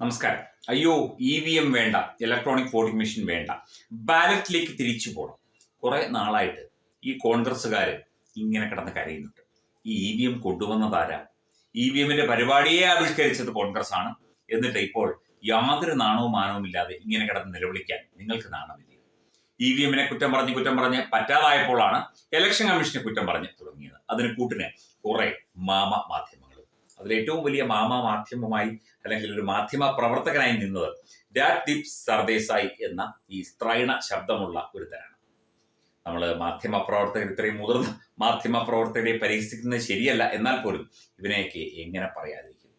നമസ്കാരം. അയ്യോ E V M വേണ്ട ഇലക്ട്രോണിക് വോട്ടിംഗ് മെഷീൻ വേണ്ട. ബാലറ്റിലേക്ക് തിരിച്ചു പോകണം കുറെ നാളായിട്ട് ഈ കോൺഗ്രസ്സുകാർ ഇങ്ങനെ കിടന്ന് കരയുന്നുണ്ട്. ഈ ഇ വി എം കൊണ്ടുവന്നതാരാ ഇ വി എമ്മിന്റെ പരിപാടിയെ ആവിഷ്കരിച്ചത് കോൺഗ്രസ് ആണ് എന്നിട്ട് ഇപ്പോൾ യാതൊരു നാണവും മാനവും ഇല്ലാതെ ഇങ്ങനെ കിടന്ന് നിലവിളിക്കാൻ നിങ്ങൾക്ക് നാണമില്ല? ഇ വി എമ്മിനെ കുറ്റം പറഞ്ഞ് കുറ്റം പറഞ്ഞ് പറ്റാതായപ്പോഴാണ് ഇലക്ഷൻ കമ്മീഷനെ കുറ്റം പറഞ്ഞ് തുടങ്ങിയത്. അതിന് കൂട്ടിന് കുറെ മാമ മാധ്യമങ്ങളും അതിൽ ഏറ്റവും വലിയ മാമ മാധ്യമമായി അല്ലെങ്കിൽ ഒരു മാധ്യമ പ്രവർത്തകനായി നിന്നത് രാജ്ദീപ് സർദേശായി എന്ന ഈ സ്ത്രൈണ ശബ്ദമുള്ള ഒരുത്തരാണ് നമ്മൾ മാധ്യമ പ്രവർത്തകർ ഇത്രയും മുതിർന്ന മാധ്യമ പ്രവർത്തകരെ പരിഹസിക്കുന്നത് ശരിയല്ല. എന്നാൽ പോലും ഇവനെയൊക്കെ എങ്ങനെ പറയാതിരിക്കും?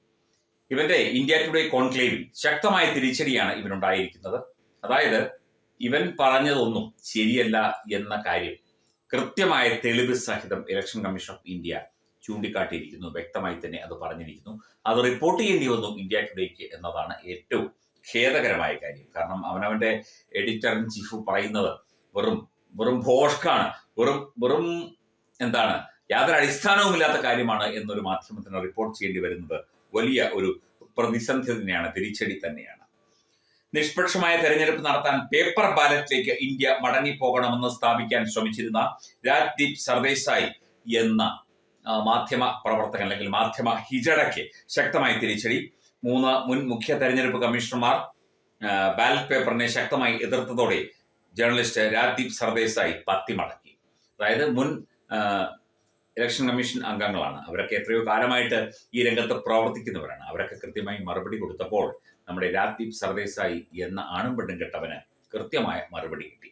ഇവന്റെ ഇന്ത്യ ടുഡേ കോൺക്ലേവിൽ ശക്തമായ തിരിച്ചടിയാണ് ഇവനുണ്ടായിരിക്കുന്നത്. അതായത് ഇവൻ പറഞ്ഞതൊന്നും ശരിയല്ല എന്ന കാര്യം കൃത്യമായ തെളിവ് സഹിതം ഇലക്ഷൻ കമ്മീഷൻ ഓഫ് ഇന്ത്യ ചൂണ്ടിക്കാട്ടിയിരിക്കുന്നു. വ്യക്തമായി തന്നെ അത് പറഞ്ഞിരിക്കുന്നു. അത് റിപ്പോർട്ട് ചെയ്യേണ്ടി വന്നു ഇന്ത്യ ടുഡേക്ക് എന്നതാണ് ഏറ്റവും ഖേദകരമായ കാര്യം. കാരണം അവനവന്റെ എഡിറ്റർ ഇൻ ചീഫ് പറയുന്നത് വെറും വെറും ഭോഷ്കാണ്. വെറും വെറും എന്താണ്? യാതൊരു അടിസ്ഥാനവുമില്ലാത്ത കാര്യമാണ് എന്നൊരു മാധ്യമത്തിന് റിപ്പോർട്ട് ചെയ്യേണ്ടി വരുന്നത് വലിയ ഒരു പ്രതിസന്ധി തന്നെയാണ് തിരിച്ചടി തന്നെയാണ്. നിഷ്പക്ഷമായ തെരഞ്ഞെടുപ്പ് നടത്താൻ പേപ്പർ ബാലറ്റിലേക്ക് ഇന്ത്യ മടങ്ങിപ്പോകണമെന്ന് സ്ഥാപിക്കാൻ ശ്രമിച്ചിരുന്ന രാജ്ദീപ് സർദേശായി എന്ന മാധ്യമ പ്രവർത്തകൻ അല്ലെങ്കിൽ മാധ്യമ ഹിജടയ്ക്ക് ശക്തമായി തിരിച്ചടി. മൂന്ന് മുൻ മുഖ്യ തെരഞ്ഞെടുപ്പ് കമ്മീഷണർമാർ ബാലറ്റ് പേപ്പറിനെ ശക്തമായി എതിർത്തതോടെ ജേർണലിസ്റ്റ് രാജ്ദീപ് സർദേശായി പത്തി മടക്കി അതായത് മുൻ ഇലക്ഷൻ കമ്മീഷൻ അംഗങ്ങളാണ്. അവരൊക്കെ എത്രയോ കാലമായിട്ട് ഈ രംഗത്ത് പ്രവർത്തിക്കുന്നവരാണ്. അവരൊക്കെ കൃത്യമായി മറുപടി കൊടുത്തപ്പോൾ നമ്മുടെ രാജ്ദീപ് സർദേശായി എന്ന ആണും പെണ്ണും കെട്ടവന് കൃത്യമായ മറുപടി കിട്ടി.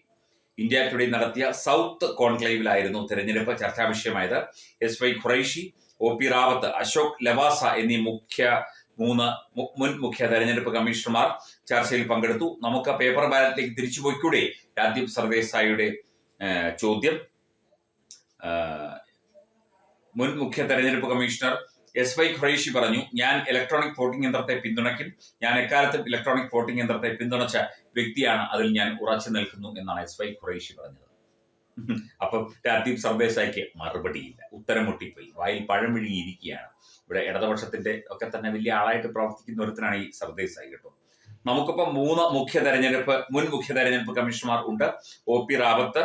ഇന്ത്യ ടുഡേ നടത്തിയ സൗത്ത് കോൺക്ലേവിലായിരുന്നു തെരഞ്ഞെടുപ്പ് ചർച്ചാ വിഷയമായത്. S Y Qureshi O P Rawat Ashok Lavasa എന്നീ മുഖ്യ മൂന്ന് മുൻ മുഖ്യ തെരഞ്ഞെടുപ്പ് കമ്മീഷണർമാർ ചർച്ചയിൽ പങ്കെടുത്തു. നമുക്ക് പേപ്പർ ബാലറ്റിലേക്ക് തിരിച്ചു പോയിക്കൂടെ? രാജീവ് ചോദ്യം. മുൻ മുഖ്യ തെരഞ്ഞെടുപ്പ് കമ്മീഷണർ എസ് വൈ ഖുറൈഷി പറഞ്ഞു ഞാൻ ഇലക്ട്രോണിക് വോട്ടിംഗ് യന്ത്രത്തെ പിന്തുണയ്ക്കും. ഞാൻ എക്കാലത്തും ഇലക്ട്രോണിക് വോട്ടിംഗ് യന്ത്രത്തെ പിന്തുണച്ച വ്യക്തിയാണ് അതിൽ ഞാൻ ഉറച്ചു നിൽക്കുന്നു എന്നാണ് എസ് വൈ ഖുറൈഷി പറഞ്ഞത്. അപ്പം രാജ്ദീപ് സർദേശായിക്ക് മറുപടിയില്ല. ഉത്തരം മുട്ടിപ്പോയി. വായിൽ പഴം വിഴുങ്ങിയിരിക്കുകയാണ്. ഇവിടെ ഇടതുപക്ഷത്തിന്റെ ഒക്കെ തന്നെ വലിയ ആളായിട്ട് പ്രവർത്തിക്കുന്ന ഒരുത്തനാണ് ഈ സർദേശായി കേട്ടോ. നമുക്കിപ്പോൾ മൂന്ന് മുഖ്യ തെരഞ്ഞെടുപ്പ് മുൻ മുഖ്യ തെരഞ്ഞെടുപ്പ് കമ്മീഷണർമാർ ഉണ്ട്. ഒ പി റാവത്ത്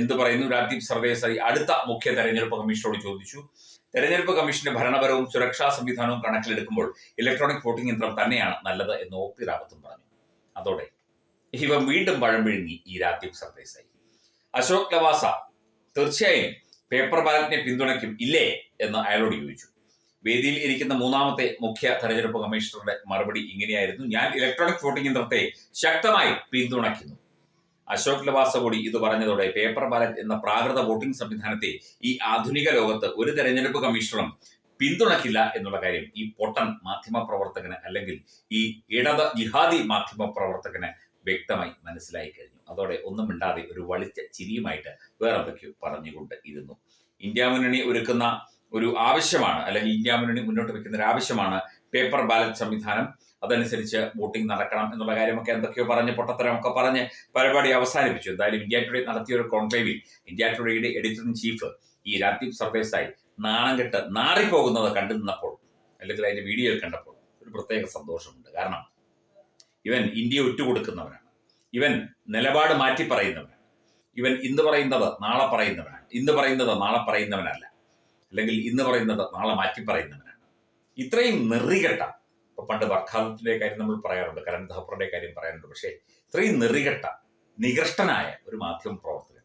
എന്ത് പറയുന്നു? രാജ്ദീപ് സർദേശായി അടുത്ത മുഖ്യ തെരഞ്ഞെടുപ്പ് കമ്മീഷനോട് ചോദിച്ചു. തെരഞ്ഞെടുപ്പ് കമ്മീഷന്റെ ഭരണപരവും സുരക്ഷാ സംവിധാനവും കണക്കിലെടുക്കുമ്പോൾ ഇലക്ട്രോണിക് വോട്ടിംഗ് യന്ത്രം തന്നെയാണ് നല്ലത് എന്ന് ഒ പി റാവത്തും പറഞ്ഞു. അതോടെ ഇവ വീണ്ടും പഴം വിഴുങ്ങി ഈ രാജ്യം സർദേശായി അശോക് ലവാസ തീർച്ചയായും പേപ്പർ ബാലറ്റിനെ പിന്തുണയ്ക്കും ഇല്ലേ എന്ന് അയാളോട് ചോദിച്ചു. വേദിയിൽ ഇരിക്കുന്ന മൂന്നാമത്തെ മുഖ്യ തെരഞ്ഞെടുപ്പ് കമ്മീഷണറുടെ മറുപടി ഇങ്ങനെയായിരുന്നു ഞാൻ ഇലക്ട്രോണിക് വോട്ടിംഗ് യന്ത്രത്തെ ശക്തമായി പിന്തുണയ്ക്കുന്നു. അശോക് ലവാസ കൂടി ഇത് പറഞ്ഞതോടെ പേപ്പർ ബാലറ്റ് എന്ന പ്രാകൃത വോട്ടിംഗ് സംവിധാനത്തെ ഈ ആധുനിക ലോകത്ത് ഒരു തെരഞ്ഞെടുപ്പ് കമ്മീഷണറും പിന്തുണക്കില്ല എന്നുള്ള കാര്യം ഈ പൊട്ടൻ മാധ്യമ പ്രവർത്തകന് അല്ലെങ്കിൽ ഈ ഇടത് ജിഹാദി മാധ്യമ പ്രവർത്തകന് വ്യക്തമായി മനസ്സിലായി കഴിഞ്ഞു. അതോടെ ഒന്നും മിണ്ടാതെ ഒരു വളിച്ച ചിരിയുമായിട്ട് വേറെന്തൊക്കെയോ പറഞ്ഞുകൊണ്ട് ഇരുന്നു. ഇന്ത്യ മുന്നണി ഒരുക്കുന്ന ഒരു ആവശ്യമാണ് അല്ലെങ്കിൽ ഇന്ത്യ മുന്നണി മുന്നോട്ട് വെക്കുന്ന ഒരു ആവശ്യമാണ് പേപ്പർ ബാലറ്റ് സംവിധാനം. അതനുസരിച്ച് വോട്ടിംഗ് നടക്കണം എന്നുള്ള കാര്യമൊക്കെ എന്തൊക്കെയോ പറഞ്ഞ് പൊട്ടത്തരമൊക്കെ പറഞ്ഞ് പരിപാടി അവസാനിപ്പിച്ചു. എന്തായാലും ഇന്ത്യ ടുഡേ നടത്തിയ ഒരു കോൺക്ലേവിൽ ഇന്ത്യ ടുഡേയുടെ എഡിറ്റർ ഇൻ ചീഫ് ഈ രാജ്ദീപ് സർവേസായി നാണം കെട്ട് നാറിപ്പോകുന്നത് കണ്ടു നിന്നപ്പോൾ അല്ലെങ്കിൽ അതിന്റെ വീഡിയോ കണ്ടപ്പോൾ ഒരു പ്രത്യേക സന്തോഷമുണ്ട്. കാരണം ഇവൻ ഇന്ത്യയെ ഒറ്റുകൊടുക്കുന്നവനാണ്. ഇവൻ നിലപാട് മാറ്റി പറയുന്നവനാണ് ഇവൻ ഇന്ന് പറയുന്നത് നാളെ പറയുന്നവനാണ്. ഇന്ന് പറയുന്നത് നാളെ പറയുന്നവനല്ല. അല്ലെങ്കിൽ ഇന്ന് പറയുന്നത് നാളെ മാറ്റി പറയുന്നവനാണ്. ഇത്രയും നെറികെട്ട ഇപ്പൊ പണ്ട് വർക്കാലത്തിന്റെ കാര്യം നമ്മൾ പറയാറുണ്ട് കരൺ ധാപ്പറുടെ കാര്യം പറയാറുണ്ട് പക്ഷേ ഇത്രയും നെറികെട്ട നികൃഷ്ടനായ ഒരു മാധ്യമ പ്രവർത്തകൻ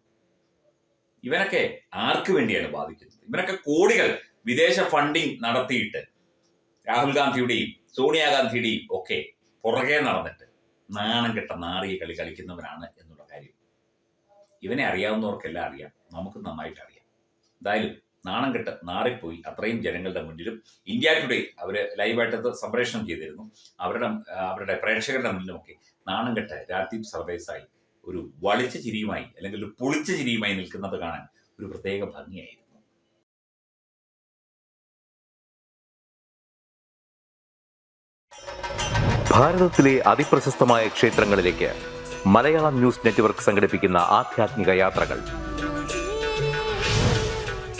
ഇവനൊക്കെ ആർക്ക് വേണ്ടിയാണ് ബാധിക്കുന്നത്? ഇവനൊക്കെ കോടികൾ വിദേശ ഫണ്ടിങ് നടത്തിയിട്ട് രാഹുൽ ഗാന്ധിയുടെയും സോണിയാഗാന്ധിയുടെയും ഒക്കെ പുറകെ നടന്നിട്ട് നാണം കെട്ട നാറിയ കളി കളിക്കുന്നവനാണ് എന്നുള്ള കാര്യം. ഇവനെ അറിയാവുന്നവർക്കെല്ലാം അറിയാം നമുക്ക് നന്നായിട്ട് അറിയാം. എന്തായാലും നാണം കെട്ട് നാറിപ്പോയി അത്രയും ജനങ്ങളുടെ മുന്നിലും. ഇന്ത്യ ടുഡേ അവർ ലൈവായിട്ട് സംപ്രേഷണം ചെയ്തിരുന്നു. അവരുടെ അവരുടെ പ്രേക്ഷകരുടെ മുന്നിലുമൊക്കെ നാണം കെട്ട് രാജ്ദീപ് സർദേശായി ഒരു വളിച്ച ചിരിയുമായി അല്ലെങ്കിൽ ഒരു പൊളിച്ച ചിരിയുമായി നിൽക്കുന്നത് കാണാൻ ഒരു പ്രത്യേക ഭംഗിയായിരുന്നു. ഭാരതത്തിലെ അതിപ്രശസ്തമായ ക്ഷേത്രങ്ങളിലേക്ക് മലയാളം ന്യൂസ് നെറ്റ്വർക്ക് സംഘടിപ്പിക്കുന്ന ആധ്യാത്മിക യാത്രകൾ.